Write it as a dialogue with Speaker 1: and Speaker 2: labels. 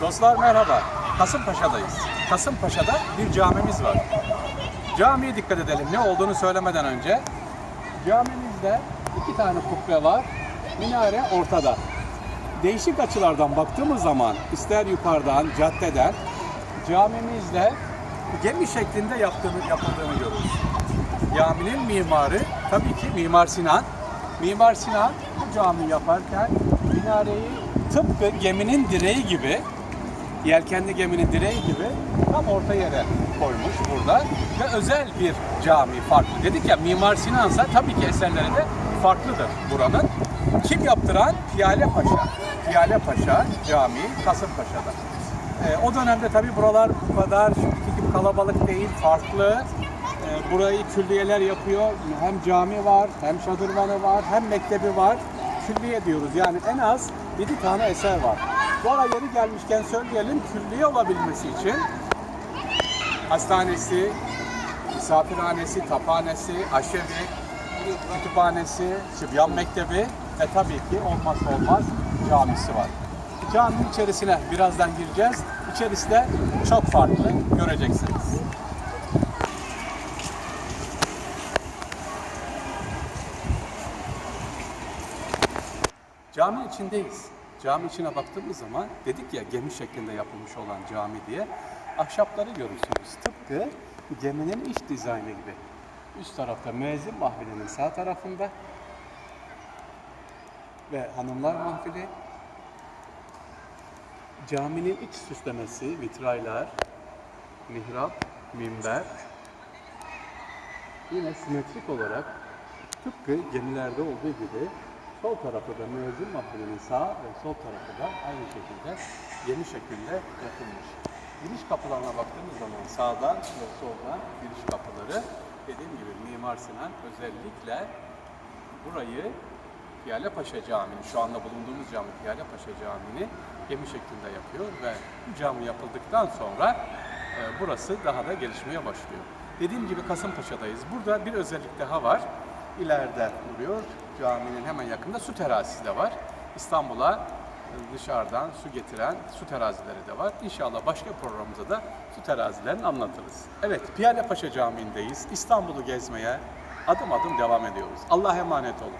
Speaker 1: Dostlar merhaba. Kasımpaşa'dayız. Kasımpaşa'da bir camimiz var. Camiye dikkat edelim. Ne olduğunu söylemeden önce. Camimizde iki tane kubbe var. Minare ortada. Değişik açılardan baktığımız zaman ister yukarıdan, caddeden camimizde gemi şeklinde yaptığını, yapıldığını görürüz. Caminin mimarı tabii ki Mimar Sinan. Mimar Sinan bu cami yaparken minareyi tıpkı geminin direği gibi yelkenli geminin direği gibi tam orta yere koymuş burada ve özel bir cami farklı. Dedik ya Mimar Sinan'sa tabii ki eserleri de farklıdır buranın. Kim yaptıran? Piyale Paşa. Piyale Paşa Camii Kasımpaşa'da. Ee, o dönemde tabii buralar bu kadar şimdiki gibi kalabalık değil, farklı. Ee, burayı külliyeler yapıyor. Hem cami var, hem şadırvanı var, hem mektebi var. Külliye diyoruz. Yani en az 7 tane eser var. Bu ara yeri gelmişken söyleyelim, külliye olabilmesi için hastanesi, misafirhanesi, taphanesi, aşevi, kütüphanesi, Sıbyan Mektebi ve tabii ki olmazsa olmaz camisi var. Caminin içerisine birazdan gireceğiz. İçerisi de çok farklı, göreceksiniz. Cami içindeyiz. Cami içine baktığımız zaman dedik ya gemi şeklinde yapılmış olan cami diye ahşapları görürsünüz. Tıpkı geminin iç dizaynı gibi. Üst tarafta müezzin mahfilinin sağ tarafında ve hanımlar mahfili. Caminin iç süslemesi, vitraylar, mihrap, minber. Yine simetrik olarak tıpkı gemilerde olduğu gibi sol tarafı da müezzin mahfilinin sağ ve sol tarafı da aynı şekilde gemi şekilde yapılmış. Giriş kapılarına baktığımız zaman sağdan ve soldan giriş kapıları dediğim gibi Mimar Sinan özellikle burayı Piyale Paşa Camii'ni, şu anda bulunduğumuz cami Piyale Paşa Camii'ni gemi şeklinde yapıyor ve bu cami yapıldıktan sonra e, burası daha da gelişmeye başlıyor. Dediğim gibi Kasımpaşa'dayız. Burada bir özellik daha var. İleride duruyor. Caminin hemen yakında su terazisi de var. İstanbul'a e, dışarıdan su getiren su terazileri de var. İnşallah başka programımızda da su terazilerini anlatırız. Evet, Piyale Paşa Camii'ndeyiz. İstanbul'u gezmeye adım adım devam ediyoruz. Allah'a emanet olun.